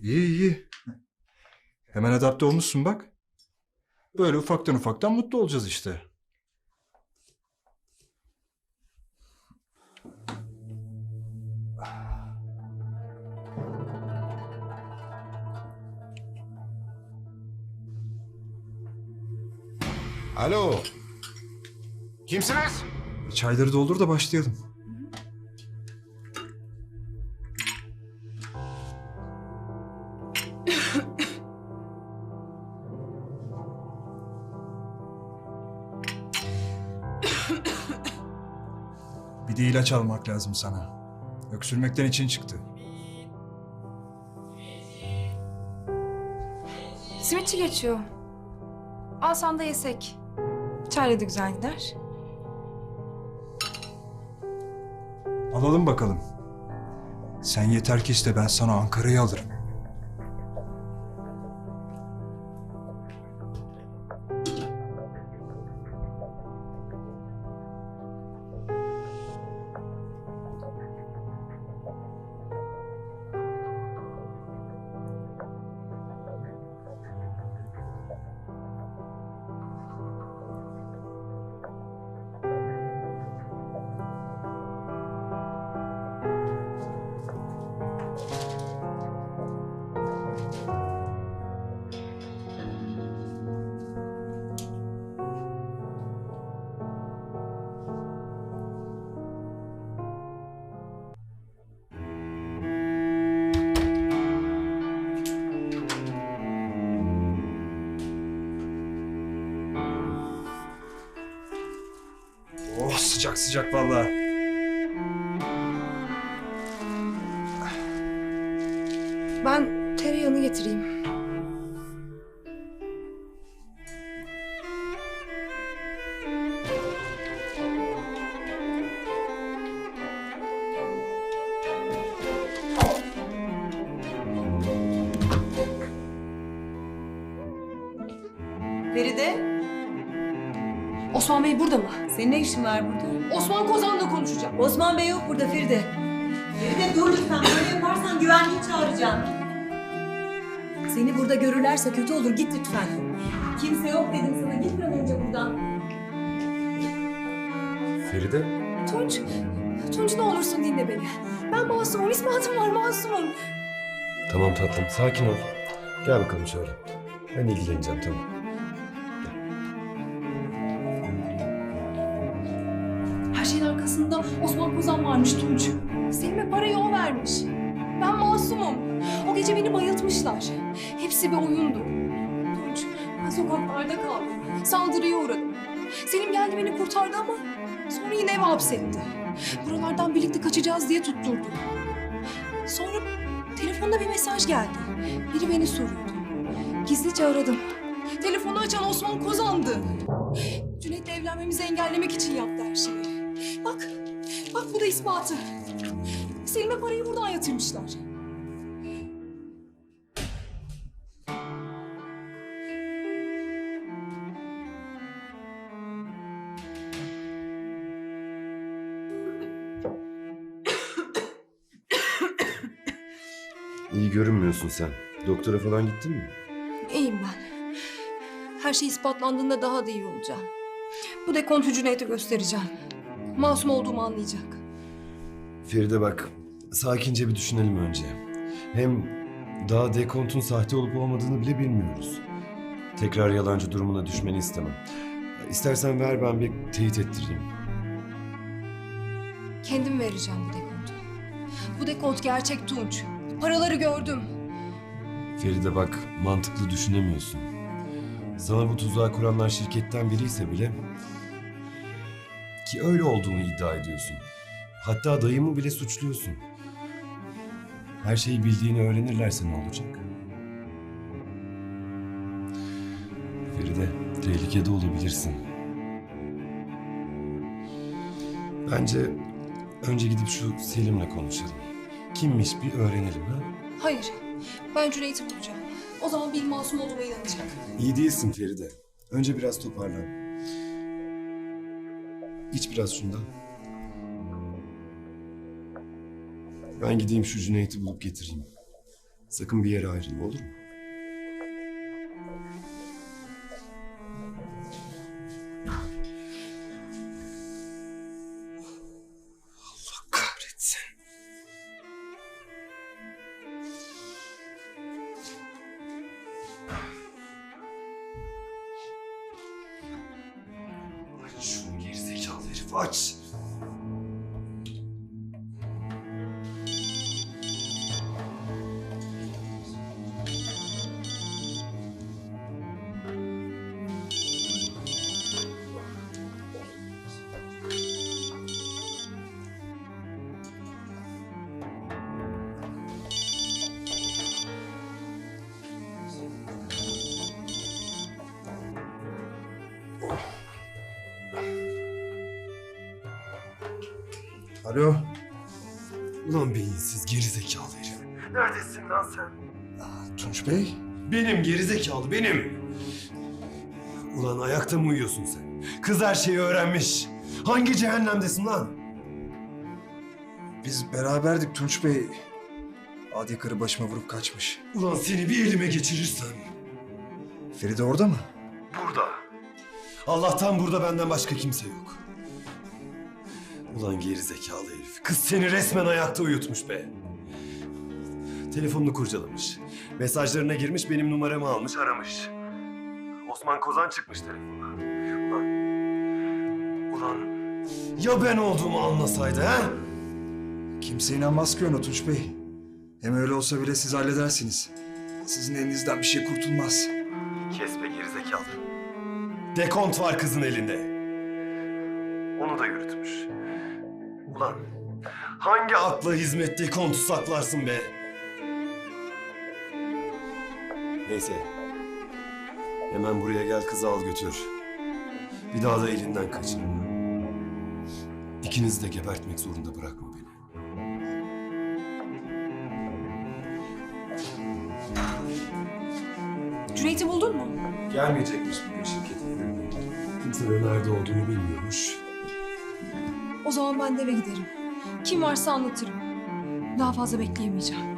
İyi iyi. Hemen adapte olmuşsun bak. Böyle ufaktan ufaktan mutlu olacağız işte. Alo. Kimsiniz? Çayları doldur da başlayalım. Bir de ilaç almak lazım sana. Öksürmekten için çıktı. Simitçi geçiyor. Alsan da yesek. Çayla da güzel gider. Alalım bakalım. Sen yeter ki iste ben sana Ankara'yı alırım. Sıcak sıcak vallahi. Ben tereyağını getireyim. Feride, Osman Bey burada mı? senin ne işin var burada? Osman Kozan'la konuşacağım. Osman Bey yok burada Feride. Feride dur lütfen, böyle yaparsan güvenliği çağıracağım. Seni burada görürlerse kötü olur, git lütfen. Kimse yok dedim sana, git bir önce buradan. Feride. Tunç, Tunç ne olursun dinle beni. Ben masumum, ispatım var masumum. Tamam tatlım sakin ol. Gel bakalım şöyle. Ben ilgileneceğim tamam. Varmış Tunç. Selim'e parayı o vermiş. Ben masumum. O gece beni bayıltmışlar. Hepsi bir oyundu. Tunç, ben sokaklarda kaldım. Saldırıya uğradım. Selim geldi beni kurtardı ama sonra yine eve hapsetti. Buralardan birlikte kaçacağız diye tutturdu. Sonra telefonda bir mesaj geldi. Biri beni soruyordu. Gizlice aradım. Telefonu açan Osman Kozan'dı. Cüneyt'le evlenmemizi engellemek için yaptı her şeyi. Bak, bak bu da ispatı. Selim'e parayı buradan yatırmışlar. İyi görünmüyorsun sen. Doktora falan gittin mi? İyiyim ben. Her şey ispatlandığında daha da iyi olacağım. Bu dekontu Cüneyt'e göstereceğim. Masum olduğumu anlayacak. Feride bak, sakince bir düşünelim önce. Hem daha dekontun sahte olup olmadığını bile bilmiyoruz. Tekrar yalancı durumuna düşmeni istemem. İstersen ver ben bir teyit ettireyim. Kendim vereceğim bu dekontu. Bu dekont gerçek Tunç. Paraları gördüm. Feride bak, mantıklı düşünemiyorsun. Sana bu tuzağı kuranlar şirketten biriyse bile... Ki öyle olduğunu iddia ediyorsun. Hatta dayımı bile suçluyorsun. Her şeyi bildiğini öğrenirlerse ne olacak? Feride, tehlikede olabilirsin. Bence önce gidip şu Selim'le konuşalım. Kimmiş bir öğrenelim ha? Hayır, ben Cüneyt'i bulacağım. O zaman benim masum olduğuma inanacak. İyi değilsin Feride. Önce biraz toparlan. İç biraz şundan. Ben gideyim şu Cüneyt'i bulup getireyim. Sakın bir yere ayrılma olur mu? Aç. Alo. Ulan beyinsiz gerizekalı herif. Neredesin lan sen? Tunç Bey. Benim gerizekalı benim. Ulan ayakta mı uyuyorsun sen? Kız her şeyi öğrenmiş. Hangi cehennemdesin lan? Biz beraberdik Tunç Bey. Adi karı başıma vurup kaçmış. Ulan seni bir elime geçirirsem. Feride orada mı? Burada. Allah'tan burada benden başka kimse yok. Ulan gerizekalı herif. Kız seni resmen ayakta uyutmuş be. Telefonunu kurcalamış. Mesajlarına girmiş benim numaramı almış aramış. Osman Kozan çıkmış telefona. Ulan... Ulan... Ya ben olduğumu anlasaydı ha? Kimse inanmaz ki ona Tunç Bey. Hem öyle olsa bile siz halledersiniz. Sizin elinizden bir şey kurtulmaz. Kes be gerizekalı. Dekont var kızın elinde. Hangi akla hizmet dekontu saklarsın be? Neyse. Hemen buraya gel kızı al götür. Bir daha da elinden kaçırma. İkinizi de gebertmek zorunda bırakma beni. Cüneyt'i buldun mu? Gelmeyecekmiş bugün şirkete. Kimse de nerede olduğunu bilmiyormuş. O zaman ben de eve giderim. Kim varsa anlatırım. Daha fazla bekleyemeyeceğim.